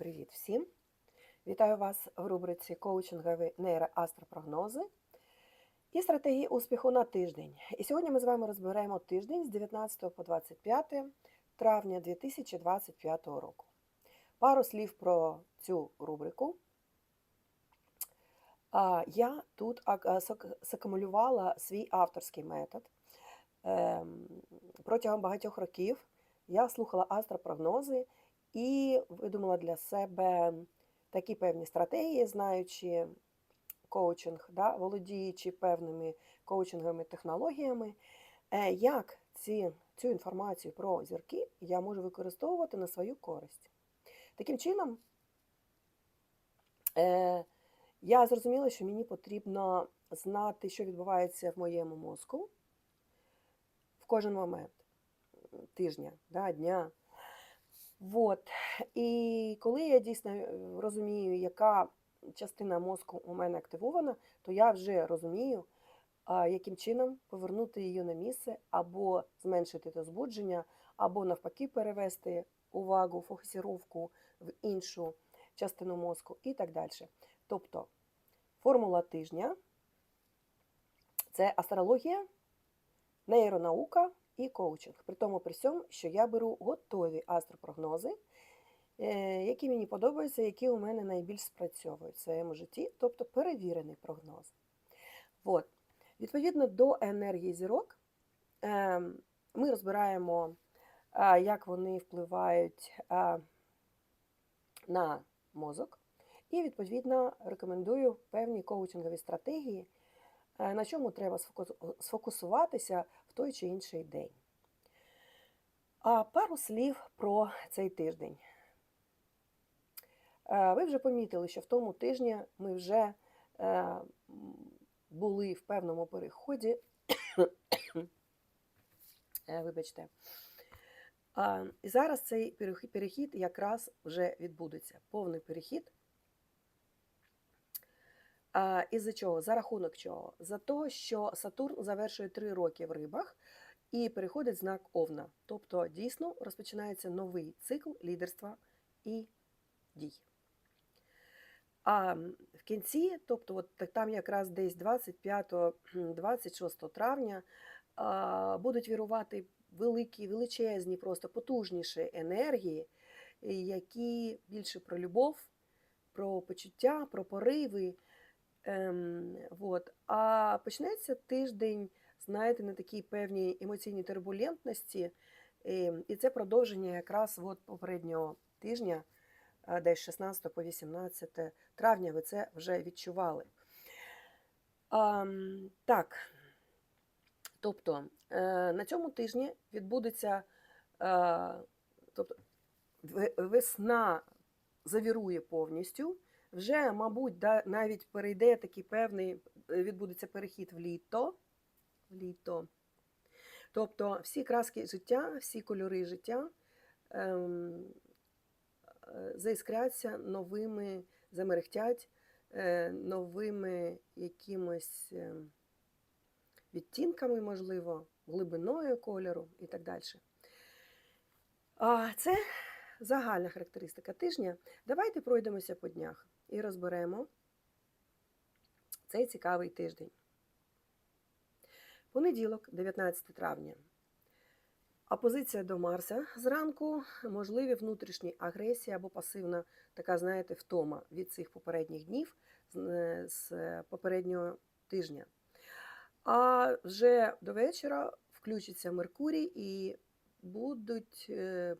Привіт всім! Вітаю вас в рубриці коучингові нейроастропрогнози і стратегії успіху на тиждень. І сьогодні ми з вами розберемо тиждень з 19 по 25 травня 2025 року. Пару слів про цю рубрику. Я тут сакумулювала свій авторський метод. Ем, Протягом багатьох років я слухала астропрогнози і видумала для себе такі певні стратегії, знаючи коучинг, да, володіючи певними коучинговими технологіями, е, як ці, цю інформацію про зірки я можу використовувати на свою користь. Таким чином, е, я зрозуміла, що мені потрібно знати, що відбувається в моєму мозку в кожен момент тижня, да, дня. Вот. І коли я дійсно е, розумію, яка частина мозку у мене активована, то я вже розумію, яким чином повернути її на місце, або зменшити те збудження, або навпаки перевести увагу, фокусировку в іншу частину мозку і так далі. Тобто формула тижня це астрологія, нейронаука і коучинг. При тому при всьому, що я беру готові астропрогнози, е, які мені подобаються, які у мене найбільш спрацьовують в своєму житті, тобто перевірений прогноз. От. Відповідно до енергії зірок, е, ми розбираємо, як вони впливають на мозок, і, відповідно, рекомендую певні коучингові стратегії, е, на чому треба сфокусуватися той чи інший день. А пару слів про цей тиждень. Е, Ви вже помітили, що в тому тижні ми вже е, були в певному переході. Е, Вибачте. І зараз цей перехід якраз вже відбудеться. Повний перехід. Із-за чого? За рахунок чого? За те, що Сатурн завершує три роки в рибах і переходить знак Овна. Тобто, дійсно розпочинається новий цикл лідерства і дій. А в кінці, тобто, от там якраз десь 25-26 травня будуть вірувати великі, величезні, просто потужніші енергії, які більше про любов, про почуття, про пориви. Ем, вот. А почнеться тиждень, знаєте, на такій певній емоційній турбулентності, і це продовження якраз от попереднього тижня, десь 16 по 18 травня, ви це вже відчували. Ам, так, тобто е, на цьому тижні відбудеться, е, тобто весна завірує повністю. Вже, мабуть, навіть перейде такий певний, е, відбудеться перехід в літо. Літо. Тобто всі краски життя, всі кольори життя ем, е, заіскряться новими, замерехтять е, новими якимось ем, відтінками, можливо, глибиною кольору і так далі. А це загальна характеристика тижня. Давайте пройдемося по днях і розберемо цей цікавий тиждень. Понеділок, 19 травня. Опозиція до Марса зранку, можливі внутрішні агресії або пасивна така, знаєте, втома від цих попередніх днів з- е, попереднього тижня. А вже до вечора включиться Меркурій і будуть е,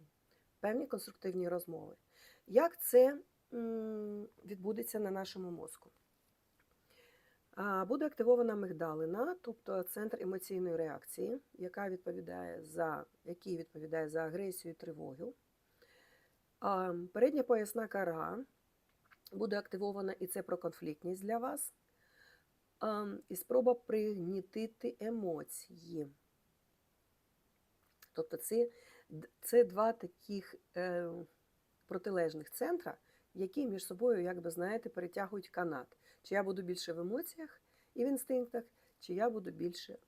певні конструктивні розмови. Як це відбудеться на нашому мозку? Буде активована мигдалина, тобто центр емоційної реакції, яка відповідає за, який відповідає за агресію і тривогу. Передня поясна кара буде активована, і це про конфліктність для вас. І спроба пригнітити емоції. Тобто це, це два таких е, протилежних центра, які між собою, як би знаєте, перетягують канат. Чи я буду більше в емоціях і в інстинктах, чи я буду більше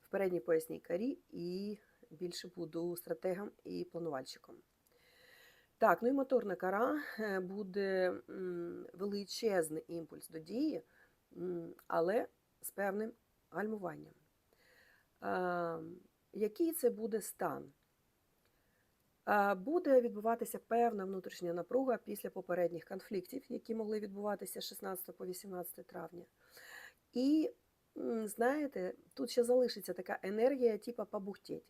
в передній поясній карі і більше буду стратегом і планувальщиком. Так, ну і моторна кара е, буде величезний імпульс до дії, але з певним гальмуванням. Який це буде стан? А, Буде відбуватися певна внутрішня напруга після попередніх конфліктів, які могли відбуватися з 16 по 18 травня. І знаєте, тут ще залишиться така енергія, типу побухтіть.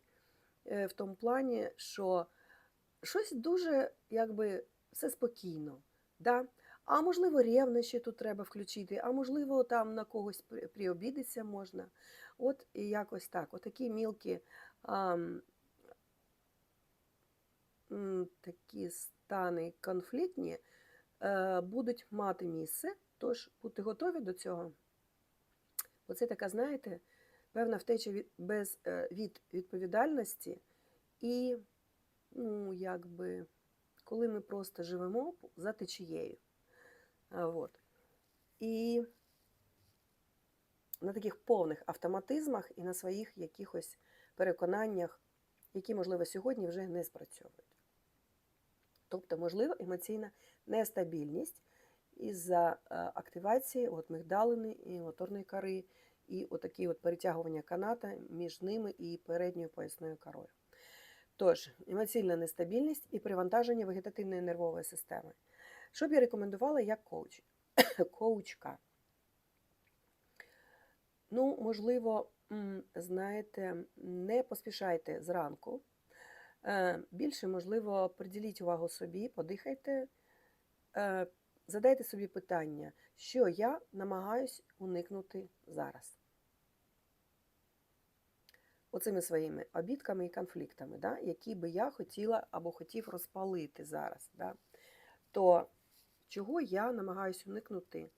Е, В тому плані, що щось дуже якби все спокійно. Да? А можливо, ревнощі тут треба включити, а можливо, там на когось при- приобідеться можна. От і якось так. Отакі мілкі ам, такі стани конфліктні е, будуть мати місце, тож будьте готові до цього. Оце така, знаєте, певна втеча від, без, е, від відповідальності і, ну, якби, коли ми просто живемо за течією. А, Вот. І на таких повних автоматизмах і на своїх якихось переконаннях, які, можливо, сьогодні вже не спрацьовують. Тобто, можливо, емоційна нестабільність із-за е, активації от, мигдалини і моторної кори, і отакі от перетягування каната між ними і передньою поясною корою. Тож, емоційна нестабільність і привантаження вегетативної нервової системи. Що б я рекомендувала як коуч? коучка? Ну, можливо, знаєте, не поспішайте зранку. Е, Більше, можливо, приділіть увагу собі, подихайте, е, задайте собі питання, що я намагаюсь уникнути зараз. Оцими своїми обідками і конфліктами, да, які би я хотіла або хотів розпалити зараз. Да. То чого я намагаюсь уникнути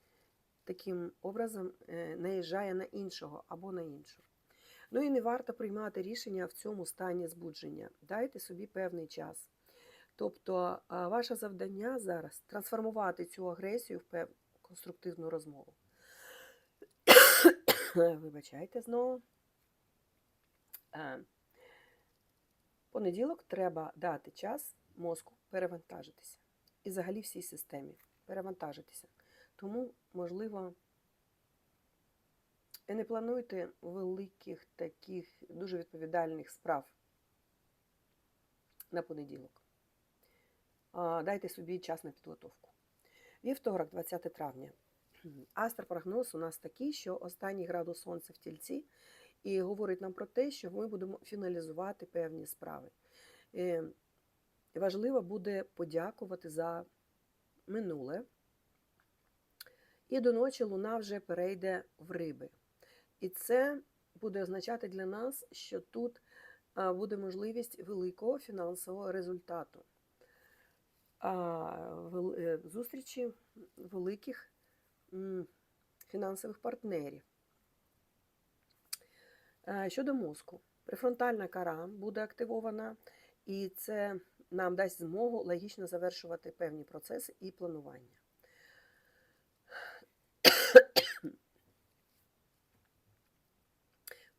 таким образом, е, наїжджає на іншого або на іншу. Ну і не варто приймати рішення в цьому стані збудження. Дайте собі певний час. Тобто, ваше завдання зараз трансформувати цю агресію в пев... конструктивну розмову. Вибачайте знову. Понеділок треба дати час мозку перевантажитися. І взагалі всій системі перевантажитися. Тому, можливо, не плануйте великих таких дуже відповідальних справ на понеділок. Дайте собі час на підготовку. Вівторок, 20 травня. Астропрогноз у нас такий, що останній градус сонця в тільці, і говорить нам про те, що ми будемо фіналізувати певні справи. Е, Важливо буде подякувати за минуле. І до ночі луна вже перейде в риби. І це буде означати для нас, що тут буде можливість великого фінансового результату. Е, Зустрічі великих фінансових партнерів. Е, Щодо мозку, префронтальна кора буде активована, і це нам дасть змогу логічно завершувати певні процеси і планування.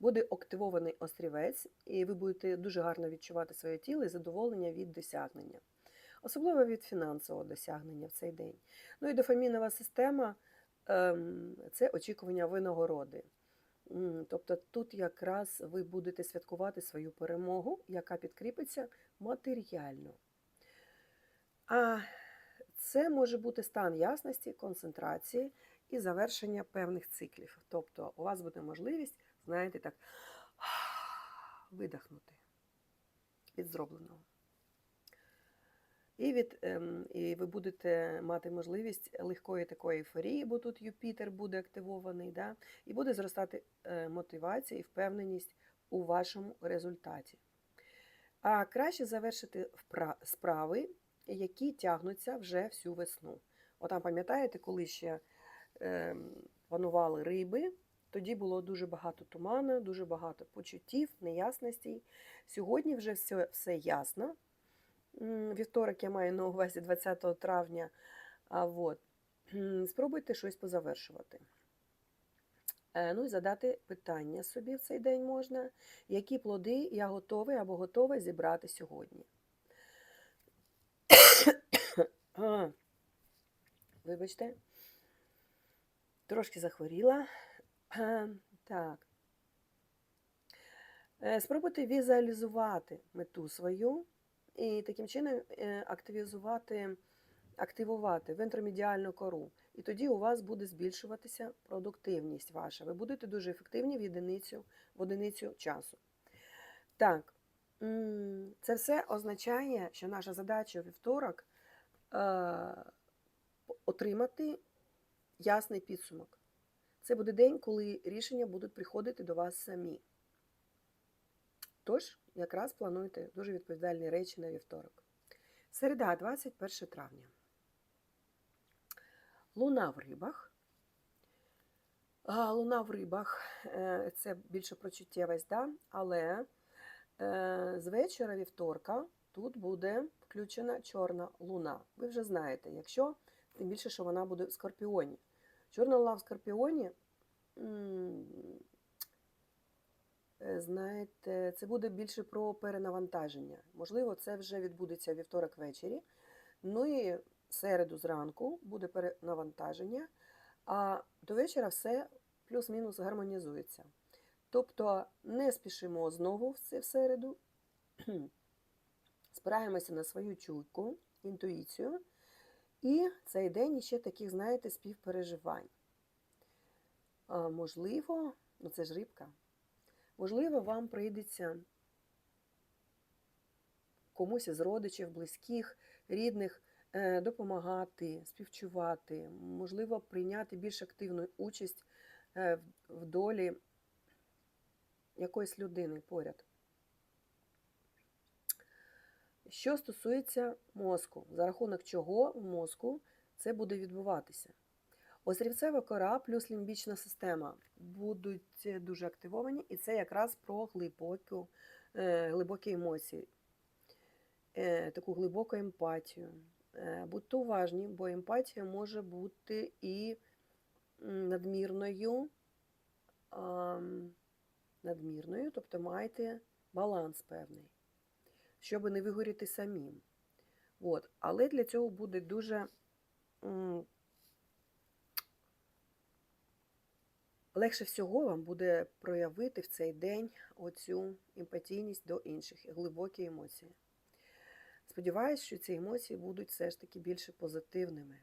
Буде активований острівець, і ви будете дуже гарно відчувати своє тіло і задоволення від досягнення, особливо від фінансового досягнення в цей день. Ну і дофамінова система ем, це очікування винагороди. Тобто тут якраз ви будете святкувати свою перемогу, яка підкріпиться матеріально. А це може бути стан ясності, концентрації і завершення певних циклів. Тобто у вас буде можливість, знаєте, так видихнути від зробленого. І, від, ем, і ви будете мати можливість легкої такої ейфорії, бо тут Юпітер буде активований, да? і буде зростати е, мотивація і впевненість у вашому результаті. А краще завершити справи, які тягнуться вже всю весну. Отам, пам'ятаєте, коли ще е, панували риби, тоді було дуже багато туману, дуже багато почуттів, неясностей. Сьогодні вже все, все ясно. Вівторок я маю на увазі 20 травня. А от, спробуйте щось позавершувати. Е, Ну і задати питання собі в цей день можна, які плоди я готовий або готова зібрати сьогодні. Вибачте, трошки захворіла. Так. Е, Спробуйте візуалізувати мету свою і таким чином е, активізувати, активувати вентромедіальну кору. І тоді у вас буде збільшуватися продуктивність ваша. Ви будете дуже ефективні в одиницю, в одиницю часу. Так, це все означає, що наша задача вівторок е, отримати ясний підсумок. Це буде день, коли рішення будуть приходити до вас самі. Тож, якраз плануйте дуже відповідальні речі на вівторок. Середа, 21 травня. Луна в рибах. Луна в рибах е, це більше про чуттєвість, да? але е, з вечора вівторка тут буде включена чорна луна. Ви вже знаєте, якщо, тим більше, що вона буде в Скорпіоні. Чорна луна в Скорпіоні, е, знаєте, це буде більше про перенавантаження. Можливо, це вже відбудеться вівторок ввечері. Ну і середу зранку буде перенавантаження, а до вечора все плюс-мінус гармонізується. Тобто не спішимо знову в це в спираємося на свою чуйку, інтуїцію, і цей день ще таких, знаєте, співпереживань. А, можливо, ну це ж рибка, можливо, вам прийдеться комусь із родичів, близьких, рідних е, допомагати, співчувати, можливо, прийняти більш активну участь е, в- в долі якоїсь людини поряд. Що стосується мозку, за рахунок чого в мозку це буде відбуватися? Острівцева кора плюс лімбічна система будуть е, дуже активовані, і це якраз про глибоку, е, глибокі емоції, е, таку глибоку емпатію. Будьте уважні, бо емпатія може бути і надмірною, надмірною, тобто маєте баланс певний, щоб не вигоріти самим. От. Але для цього буде дуже легше всього вам буде проявити в цей день оцю емпатійність до інших, глибокі емоції. Сподіваюсь, що ці емоції будуть все ж таки більше позитивними.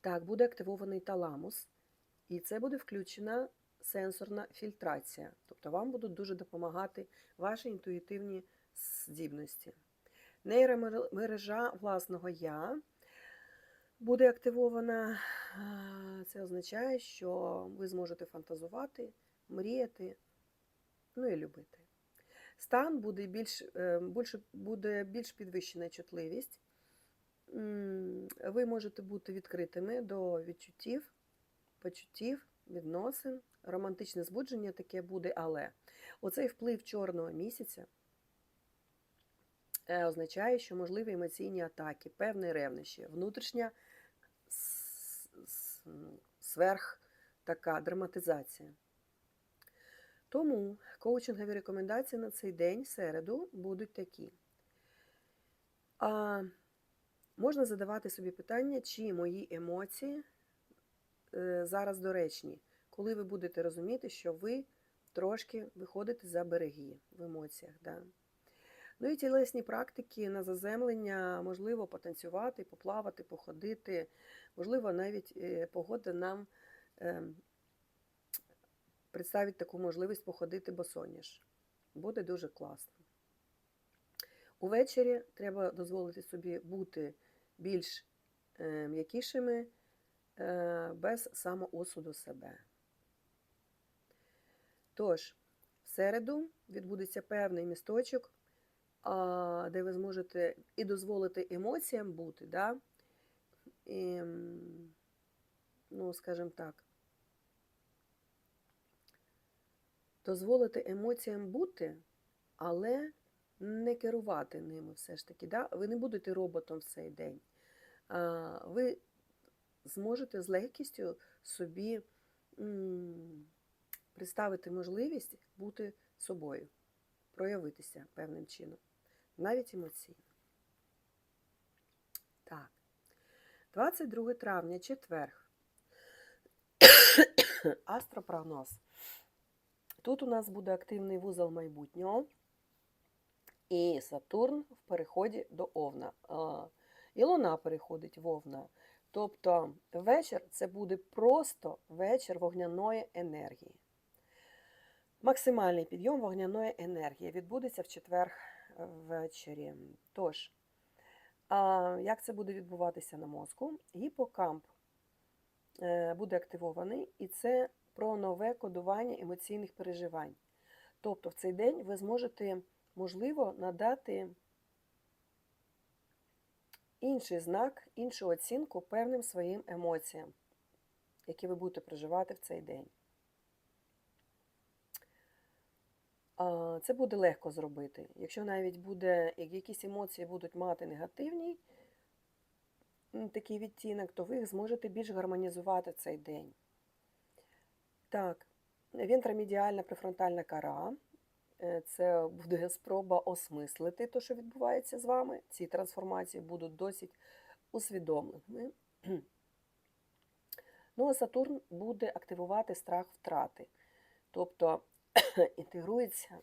Так, буде активований таламус, і це буде включена сенсорна фільтрація. Тобто вам будуть дуже допомагати ваші інтуїтивні здібності. Нейромережа власного я буде активована. Це означає, що ви зможете фантазувати, мріяти, ну і любити. Стан буде більш, е, більше, буде більш підвищена чутливість. Ви можете бути відкритими до відчуттів, почуттів, відносин. Романтичне збудження таке буде, але оцей вплив чорного місяця е, означає, що можливі емоційні атаки, певні ревнощі, внутрішня сверх така драматизація. Тому коучингові рекомендації на цей день, середу, будуть такі. А, можна задавати собі питання, чи мої емоції зараз доречні, коли ви будете розуміти, що ви трошки виходите за береги в емоціях. Да? Ну і тілесні практики на заземлення, можливо, потанцювати, поплавати, походити, можливо, навіть е, погода нам е, представить таку можливість походити босоніж. Буде дуже класно. Увечері треба дозволити собі бути більш е, м'якішими, е, без самоосуду себе. Тож, в середу відбудеться певний місточок, де ви зможете і дозволити емоціям бути, да? і, ну, скажімо так, дозволити емоціям бути, але не керувати ними все ж таки. Да? Ви не будете роботом в цей день. Ви зможете з легкістю собі представити можливість бути собою, проявитися певним чином, навіть емоційно. Так. 22 травня, четверг. Астропрогноз. Тут у нас буде активний вузол майбутнього і Сатурн в переході до Овна. І Луна переходить в Овна. Тобто вечір це буде просто вечір вогняної енергії. Максимальний підйом вогняної енергії відбудеться в четвер ввечері. Тож, а як це буде відбуватися на мозку? Гіпокамп е, буде активований, і це про нове кодування емоційних переживань. Тобто в цей день ви зможете, можливо, надати інший знак, іншу оцінку певним своїм емоціям, які ви будете проживати в цей день. Це буде легко зробити. Якщо навіть буде, як якісь емоції будуть мати негативний такий відтінок, то ви їх зможете більш гармонізувати цей день. Так, вентромедіальна префронтальна кора. Е, Це буде спроба осмислити те, що відбувається з вами. Ці трансформації будуть досить усвідомленими. Ну, а Сатурн буде активувати страх втрати. Тобто інтегрується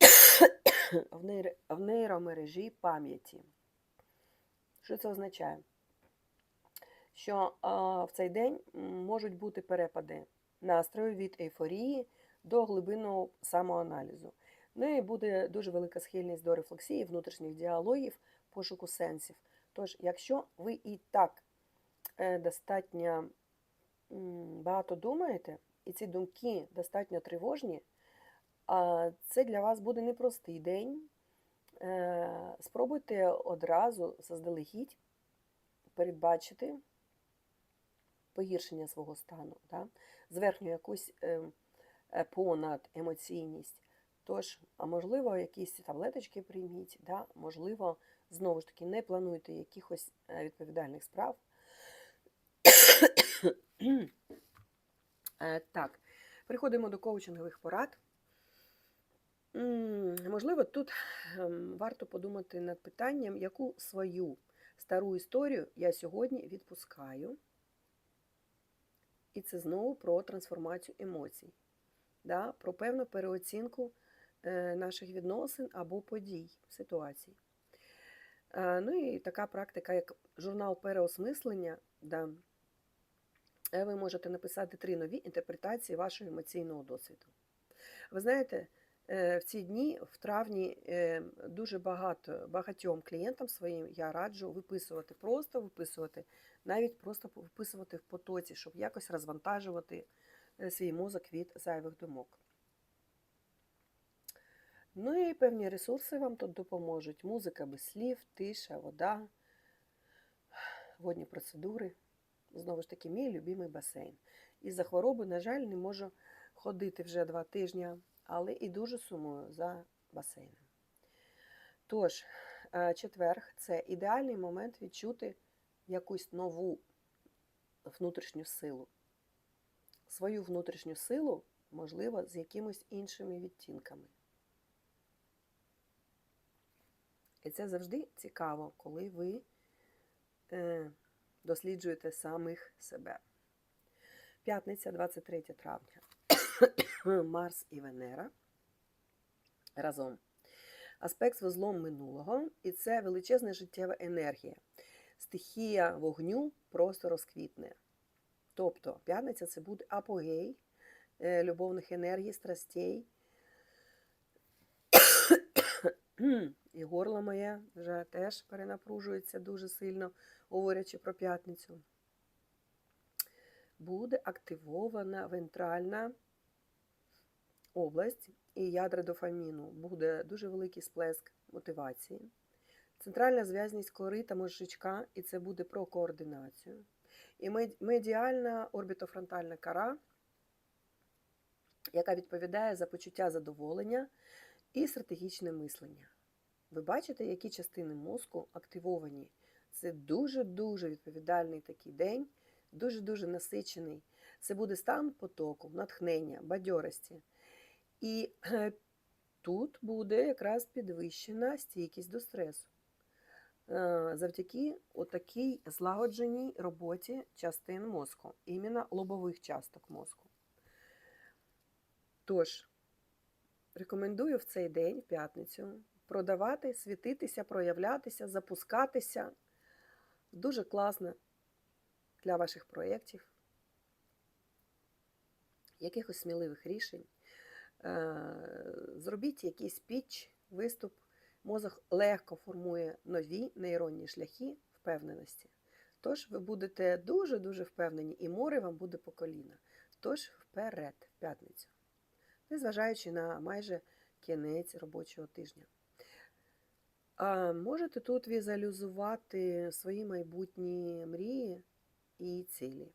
в нейромережі пам'яті. Що це означає? Що в цей день можуть бути перепади настрою від ейфорії до глибинного самоаналізу. Ну і буде дуже велика схильність до рефлексії, внутрішніх діалогів, пошуку сенсів. Тож, якщо ви і так е, достатньо багато думаєте, і ці думки достатньо тривожні, це для вас буде непростий день. Е, Спробуйте одразу заздалегідь передбачити погіршення свого стану, да? зверхню якусь е, е, понад емоційність. Тож, а можливо, якісь таблеточки прийміть, да? можливо, знову ж таки, не плануйте якихось е, відповідальних справ. Е, Так, переходимо до коучингових порад. Можливо, тут ем, варто подумати над питанням, яку свою стару історію я сьогодні відпускаю. І це знову про трансформацію емоцій, да? про певну переоцінку е, наших відносин або подій, ситуацій. Е, Ну і така практика, як журнал переосмислення, да, е, ви можете написати три нові інтерпретації вашого емоційного досвіду. Ви знаєте, в ці дні, в травні, дуже багато багатьом клієнтам своїм я раджу виписувати, просто виписувати, навіть просто виписувати в потоці, щоб якось розвантажувати свій мозок від зайвих думок. Ну і певні ресурси вам тут допоможуть. Музика без слів, тиша, вода, водні процедури. Знову ж таки, мій любимий басейн. Із-за хвороби, на жаль, не можу ходити вже два тижні, але і дуже сумую за басейном. Тож, е, четверг це ідеальний момент відчути якусь нову внутрішню силу. Свою внутрішню силу, можливо, з якимось іншими відтінками. І це завжди цікаво, коли ви е, досліджуєте самих себе. П'ятниця, 23 травня. Марс і Венера разом. Аспект з вузлом минулого, і це величезна життєва енергія. Стихія вогню просто розквітне. Тобто, п'ятниця це буде апогей е, любовних енергій, страстей. І горло моє вже теж перенапружується дуже сильно, говорячи про п'ятницю. Буде активована вентральна область і ядра дофаміну. Буде дуже великий сплеск мотивації. Центральна зв'язність кори та мозжечка, і це буде про координацію. І медіальна орбітофронтальна кора, яка відповідає за почуття задоволення і стратегічне мислення. Ви бачите, які частини мозку активовані. Це дуже-дуже відповідальний такий день, дуже-дуже насичений Це буде стан потоку, натхнення, бадьорості. І е, тут буде якраз підвищена стійкість до стресу. Е, Завдяки отакій злагодженій роботі частин мозку, іменно лобових часток мозку. Тож, рекомендую в цей день, в п'ятницю, продавати, світитися, проявлятися, запускатися. Дуже класно для ваших проєктів, якихось сміливих рішень. Е, Зробіть якийсь піч, виступ. Мозок легко формує нові нейронні шляхи впевненості. Тож ви будете дуже-дуже впевнені, і море вам буде по коліна. Тож вперед, в п'ятницю, незважаючи на майже кінець робочого тижня. А можете тут візуалізувати свої майбутні мрії і цілі.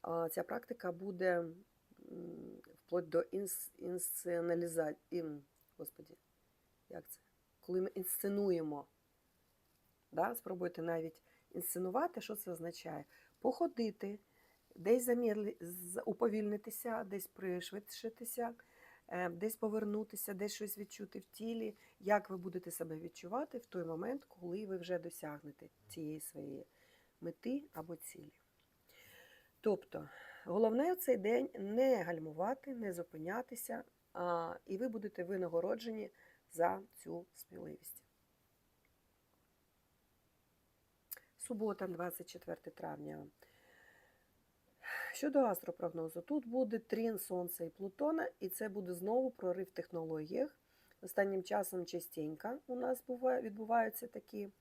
А Ця практика буде вплоть до інс, інсценалізації. Господі, як це? Коли ми інсценуємо. Да? Спробуйте навіть інсценувати, що це означає. Походити, десь замедлі... уповільнитися, десь пришвидшитися, е, десь повернутися, десь щось відчути в тілі, як ви будете себе відчувати в той момент, коли ви вже досягнете цієї своєї мети або цілі. Тобто, головне в цей день не гальмувати, не зупинятися, і ви будете винагороджені за цю сміливість. Субота, 24 травня. Щодо астропрогнозу, тут буде трін Сонця і Плутона, і це буде знову прорив в технологіях. Останнім часом частенько у нас відбуваються такі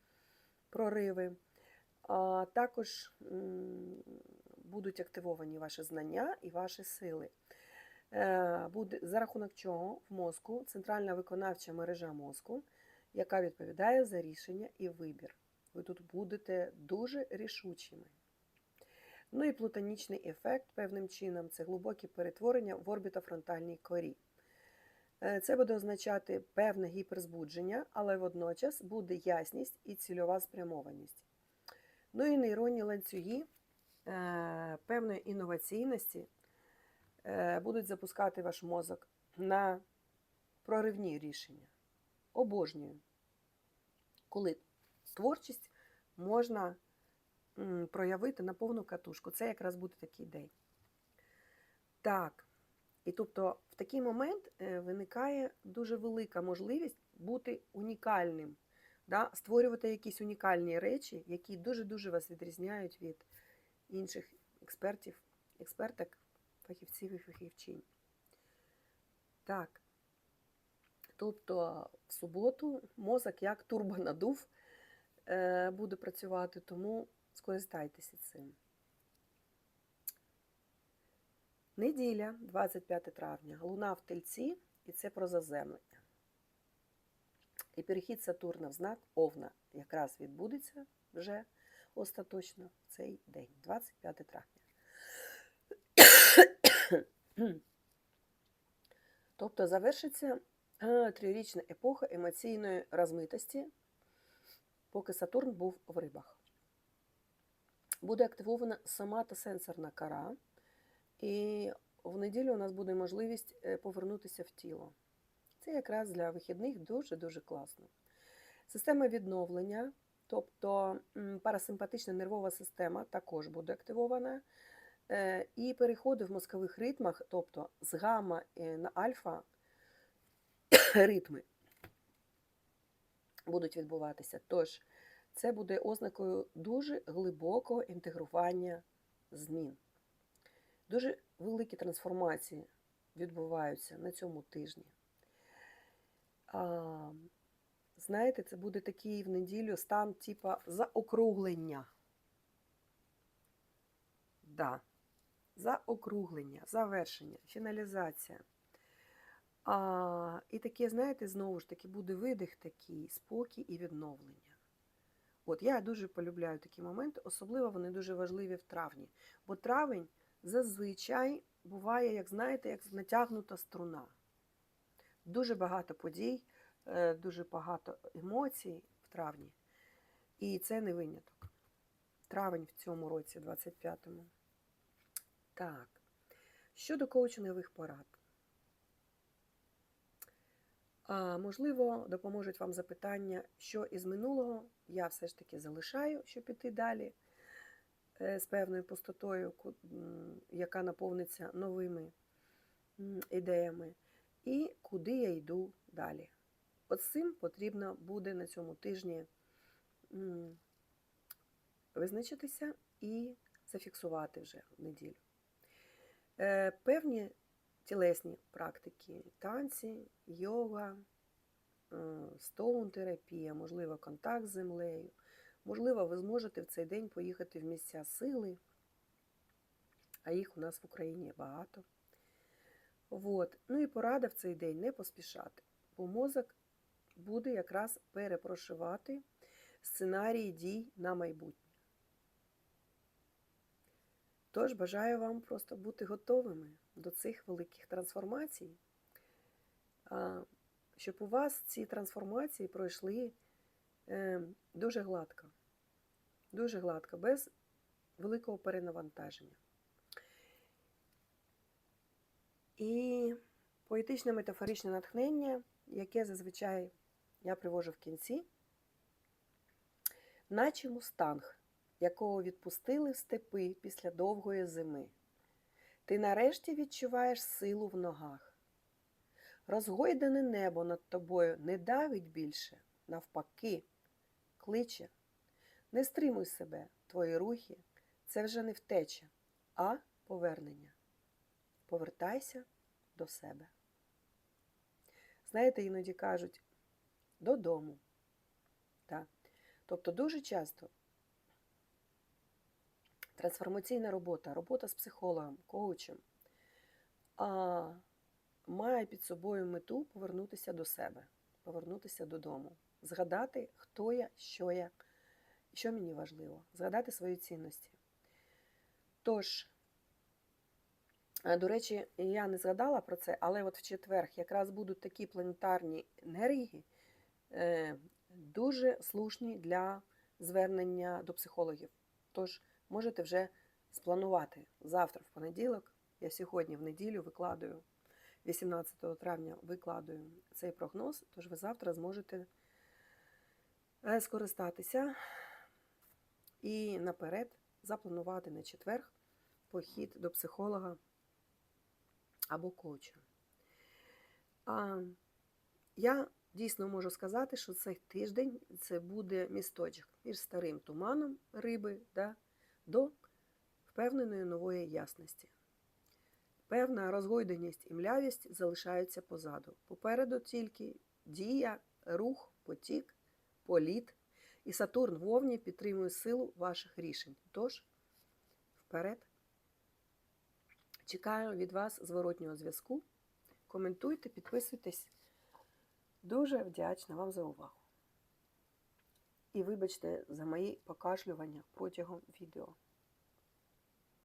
прориви. А також будуть активовані ваші знання і ваші сили. Е, Буде, за рахунок чого в мозку центральна виконавча мережа мозку, яка відповідає за рішення і вибір. Ви тут будете дуже рішучими. Ну і плутонічний ефект певним чином це глибокі перетворення в орбітофронтальній корі. Е, Це буде означати певне гіперзбудження, але водночас буде ясність і цільова спрямованість. Ну і нейронні ланцюги е, певної інноваційності будуть запускати ваш мозок на проривні рішення. Обожнюю, коли творчість можна проявити на повну катушку. Це якраз буде такий день. Так. І тобто в такий момент е, виникає дуже велика можливість бути унікальним, да? створювати якісь унікальні речі, які дуже-дуже вас відрізняють від інших експертів, експерток, фахівців і фахівчинь. Так. Тобто в суботу мозок як турбонадув е, буде працювати, тому скористайтеся цим. Неділя, 25 травня, луна в тельці, і це про заземлення. І перехід Сатурна в знак Овна якраз відбудеться вже остаточно в цей день, 25 травня. Тобто завершиться е, трирічна епоха емоційної розмитості, поки Сатурн був в рибах. Буде активована соматосенсорна кора, і в неділю у нас буде можливість е, повернутися в тіло. Це якраз для вихідних дуже-дуже класно. Система відновлення, тобто парасимпатична нервова система також буде активована. Е, І переходи в мозкових ритмах, тобто з гамма е, на альфа ритми будуть відбуватися. Тож це буде ознакою дуже глибокого інтегрування змін. Дуже великі трансформації відбуваються на цьому тижні. А, знаєте, це буде такий в неділю стан типа заокруглення. Да. Заокруглення, завершення, фіналізація. А, і таке, знаєте, знову ж таки, буде видих такий, спокій і відновлення. От я дуже полюбляю такі моменти, особливо вони дуже важливі в травні. Бо травень зазвичай буває, як знаєте, як натягнута струна. Дуже багато подій, е, дуже багато емоцій в травні. І це не виняток. Травень в цьому році, 25-му. Так, щодо коучингових порад. А, можливо, допоможуть вам запитання, що із минулого я все ж таки залишаю, щоб піти далі е, з певною пустотою, яка наповниться новими ідеями, і куди я йду далі. От цим потрібно буде на цьому тижні визначитися і зафіксувати вже в неділю. Е, Певні тілесні практики, танці, йога, стоун-терапія, можливо, контакт з землею. Можливо, ви зможете в цей день поїхати в місця сили, а їх у нас в Україні багато. От. Ну і порада в цей день не поспішати, бо мозок буде якраз перепрошивати сценарії дій на майбутнє. Тож бажаю вам просто бути готовими до цих великих трансформацій, щоб у вас ці трансформації пройшли е, дуже гладко, дуже гладко, без великого перенавантаження. І поетичне метафоричне натхнення, яке зазвичай я привожу в кінці, наче мустанг, якого відпустили в степи після довгої зими. Ти нарешті відчуваєш силу в ногах. Розгойдане небо над тобою не давить більше, навпаки, кличе. Не стримуй себе, твої рухи це вже не втеча, а повернення. Повертайся до себе. Знаєте, іноді кажуть додому. Так. Тобто дуже часто трансформаційна робота, робота з психологом, коучем а, має під собою мету повернутися до себе, повернутися додому, згадати, хто я, що я, що мені важливо, згадати свої цінності. Тож, е, до речі, я не згадала про це, але от в четвер якраз будуть такі планетарні енергії, е, дуже слушні для звернення до психологів. Тож, можете вже спланувати завтра, в понеділок. Я сьогодні в неділю викладаю, 18 травня викладаю цей прогноз, тож ви завтра зможете е, скористатися і наперед запланувати на четвер похід до психолога або коуча. А, я дійсно можу сказати, що цей тиждень це буде місточок між старим туманом риби да, до впевненої нової ясності. Певна розгойденість і млявість залишаються позаду. Попереду тільки дія, рух, потік, політ. І Сатурн в Овні підтримує силу ваших рішень. Тож, вперед. Чекаю від вас зворотнього зв'язку. Коментуйте, підписуйтесь. Дуже вдячна вам за увагу. І вибачте за мої покашлювання протягом відео.